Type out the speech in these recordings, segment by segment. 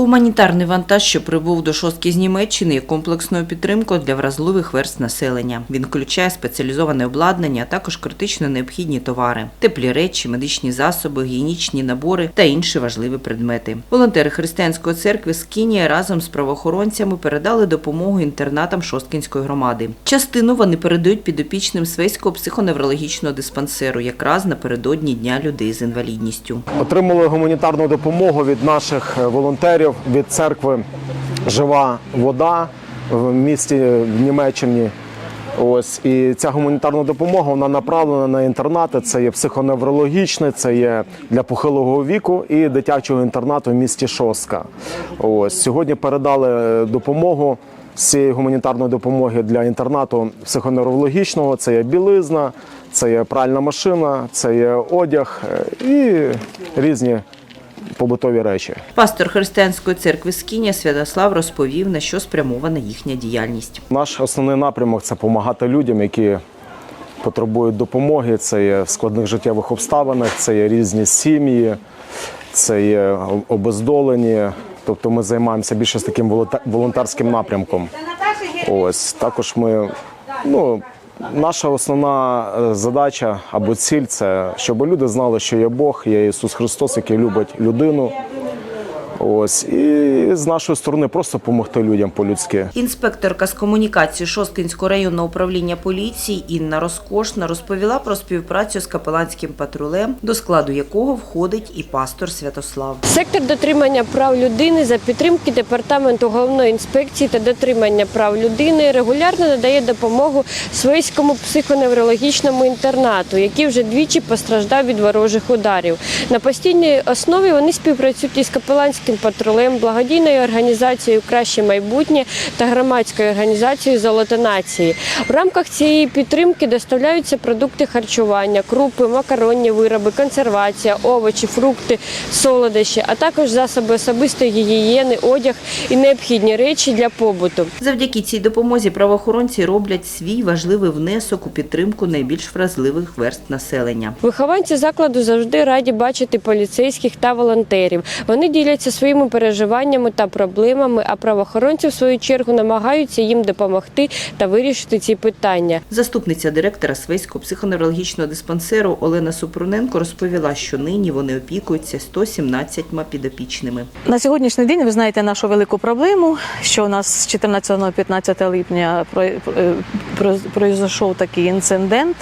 Гуманітарний вантаж, що прибув до шостки з Німеччини, є комплексною підтримкою для вразливих верст населення. Він включає спеціалізоване обладнання, а також критично необхідні товари, теплі речі, медичні засоби, гігієнічні набори та інші важливі предмети. Волонтери християнської церкви з Кінія разом з правоохоронцями передали допомогу інтернатам Шосткінської громади. Частину вони передають підопічним Свейського психоневрологічного диспансеру, якраз напередодні дня людей з інвалідністю. Отримали гуманітарну допомогу від наших е, волонтерів від церкви Жива вода в місті в Німеччині. Ось і ця гуманітарна допомога вона направлена на інтернати. Це є психоневрологічне, це є для похилого віку і дитячого інтернату в місті Шостка. Ось сьогодні передали допомогу з цієї гуманітарної допомоги для інтернату психоневрологічного. Це є білизна, це є пральна машина, це є одяг е, і різні побутові речі. Пастор християнської церкви Скінія Святослав розповів, на що спрямована їхня діяльність. Наш основний напрямок це допомагати людям, які потребують допомоги. Це є в складних життєвих обставинах, це є різні сім'ї, це є обездолені. Тобто ми займаємося більше з таким волонтерським напрямком. Ось також ми ну. Наша основна е, задача або ціль це щоб люди знали, що є Бог, є Ісус Христос, який любить людину. Ось і з нашої сторони просто допомогти людям по-людськи. Інспекторка з комунікації Шосткинського районного управління поліції Інна Розкошна розповіла про співпрацю з капеланським патрулем, до складу якого входить і пастор Святослав. Сектор дотримання прав людини за підтримки департаменту головної інспекції та дотримання прав людини регулярно надає допомогу Свейському психоневрологічному інтернату, який вже двічі постраждав від ворожих ударів. На постійній основі вони співпрацюють із капеланським патрулем, благодійною організацією Краще майбутнє та громадською організацією Золота нації. В рамках цієї підтримки доставляються продукти харчування, крупи, макаронні вироби, консервація, овочі, фрукти, солодощі, а також засоби особистої гігієни, одяг і необхідні речі для побуту. Завдяки цій допомозі правоохоронці роблять свій важливий внесок у підтримку найбільш вразливих верст населення. Вихованці закладу завжди раді бачити поліцейських та волонтерів. Вони діляться своїми переживаннями та проблемами, а правоохоронці, в свою чергу, намагаються їм допомогти та вирішити ці питання. Заступниця директора Свейського психоневрологічного диспансеру Олена Супруненко розповіла, що нині вони опікуються 117 підопічними. На сьогоднішній день ви знаєте нашу велику проблему, що у нас з 14-15 липня про- е, пройшов такий інцидент.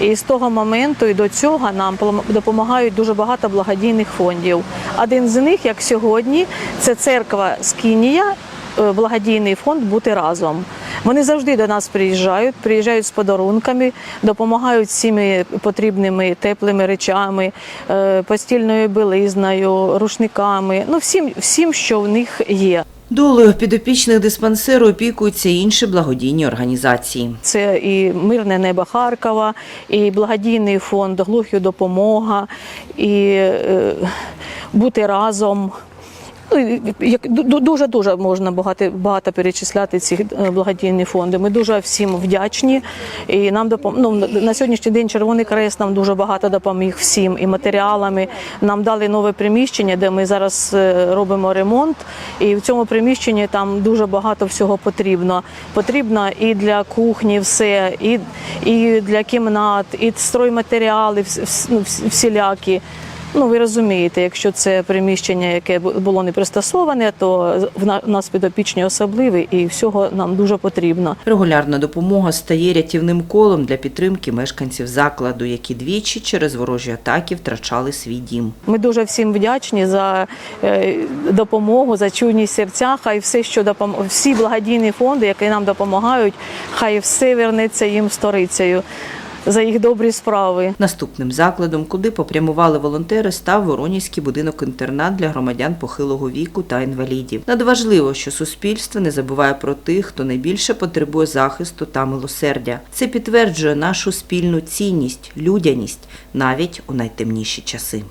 І з того моменту і до цього нам допомагають дуже багато благодійних фондів. Один з них, як сьогодні, це церква Скінія, е, благодійний фонд Бути разом. Вони завжди до нас приїжджають, приїжджають з подарунками, допомагають всіми потрібними теплими речами, е, постільною білизною, рушниками, ну всім, всім, що в них є. Долею підопічних диспансеру опікуються інші благодійні організації. Це і мирне небо Харкова, і благодійний фонд Глухі допомога, і е, бути разом. Ну, як дуже дуже можна багато багато перечисляти ці е, благодійні фонди. Ми дуже всім вдячні. І нам допом... ну, на сьогоднішній день Червоний Хрест нам дуже багато допоміг всім і матеріалами. Нам дали нове приміщення, де ми зараз е, робимо ремонт. І в цьому приміщенні там дуже багато всього потрібно. Потрібно і для кухні все, і, і для кімнат, і стройматеріали ну, всілякі. Ну, ви розумієте, якщо це приміщення, яке бу- було не пристосоване, то в на- нас підопічні особливі і всього нам дуже потрібно. Регулярна допомога стає рятівним колом для підтримки мешканців закладу, які двічі через ворожі атаки втрачали свій дім. Ми дуже всім вдячні за е, допомогу, за чуйність серця. Хай все, що допом... всі благодійні фонди, які нам допомагають, хай все вернеться їм сторицею за їх добрі справи. Наступним закладом, куди попрямували волонтери, став Воронівський будинок-інтернат для громадян похилого віку та інвалідів. Надважливо, що суспільство не забуває про тих, хто найбільше потребує захисту та милосердя. Це підтверджує нашу спільну цінність, людяність навіть у найтемніші часи.